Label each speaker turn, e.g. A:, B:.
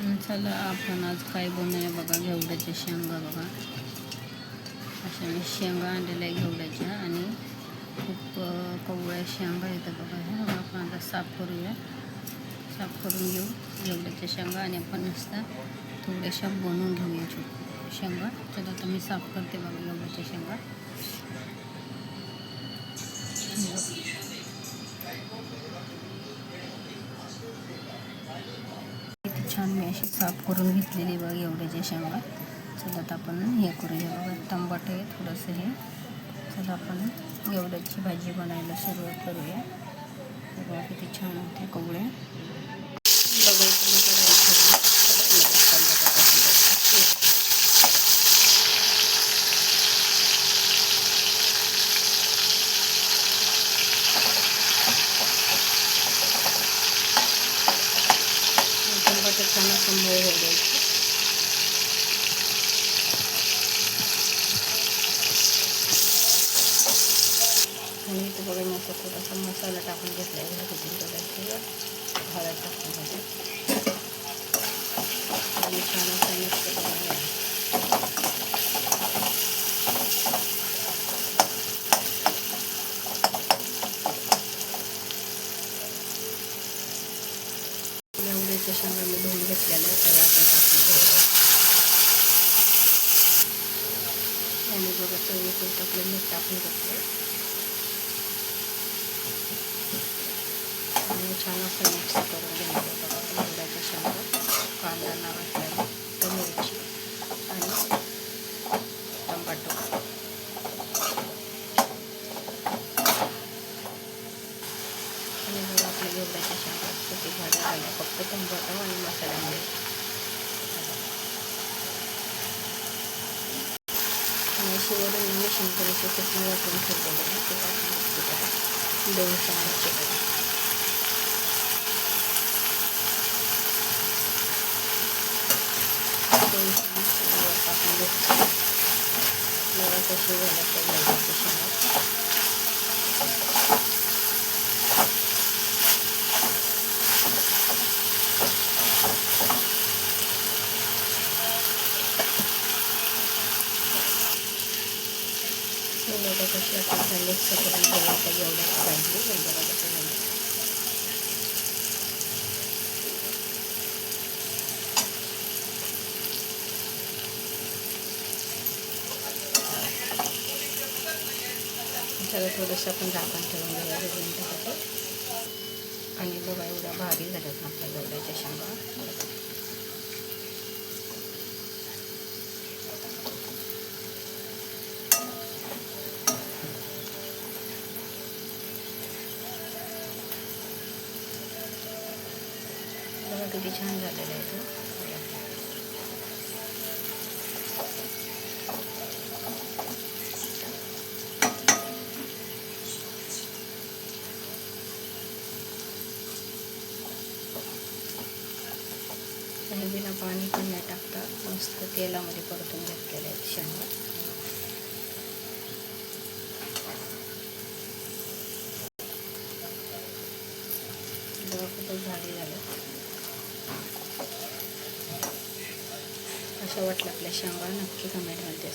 A: चला आपण आज काय बनवूया बघा घेवड्याच्या शेंगा बघा. अशा मी शेंगा आणलेल्या आहे घेवड्याच्या आणि खूप कवळ्या शेंगा येतात बघा. ह्या बघा आपण आता साफ करूया. साफ करून घेऊ घेवड्याच्या शेंगा आणि आपण नुसता थोड्याशा बनवून घेऊया छोट शेंगा. तर आता मी साफ करते बघा घेवड्याच्या शेंगा. हे छान मी अशी साफ करून घेतलेली बघ एवढ्याच्या शेंगा. चला आता आपण हे करूया बघा. टमाटे थोडंसं हे. चला आपण एवढ्याची भाजी बनायला सुरुवात करूया. बघा किती छान होते कवळ्या बघा इकडे मी कढई ठेवली. कढईमध्ये टमाटर टाकून द्यायचं. टमाटर छान असं मऊ होऊ द्यायचं आणि इथं बघा मी असं थोडासा मसाला टाकून घेतला आहे घरगुती बघायचं हळद टाकून घ्यायचं आणि छान असं मिक्स करून घ्यायचं एवढ्याच्या शेंगा धुवून घेतलेलं आहे सगळ्या आपण टाकून घेऊया आणि बघा चवीपुरतं आपलं मीठ टाकून घेतलं आणि छान असं मिक्स करून घ्यायचं. बघा एवढ्याच्या शेंगा कांदा लावायचा मिरची आणि टमाटो आणि बघा आपल्या एवढ्याच्या शेंगा किती भाज्या झाल्या फक्त टमाटो आणि मसाल्यामुळे आणि शिवरून मी शंकरीचे चटणी वापरून ठेवलेलं आहे ते टाकून घेतलेलं आहे दोन चमचे बघा दोन चमच वर टाकून घेतलं जरासं शिवायला ठेवलं शेंगा हे बघा कशी आपण मिक्स करून ठेवायचं एवढ्याच पाहिजे हे बघा कसं झालं सगळं थोडंसं आपण झाकण ठेवून घेऊया दोन मिनटासाठी आणि बघा एवढ्या भारी झाल्यात ना आपल्या एवढ्याच्या बघा किती छान झालेलं आहे तो आणि बिना पाणी पण नाही टाकता. मस्त तेलामध्ये परतून घेतलेले आहेत शेंगा. बघा खूपच झाली झालं. अशा वाटलं आपल्या शेंगा नक्की कमेंटमध्ये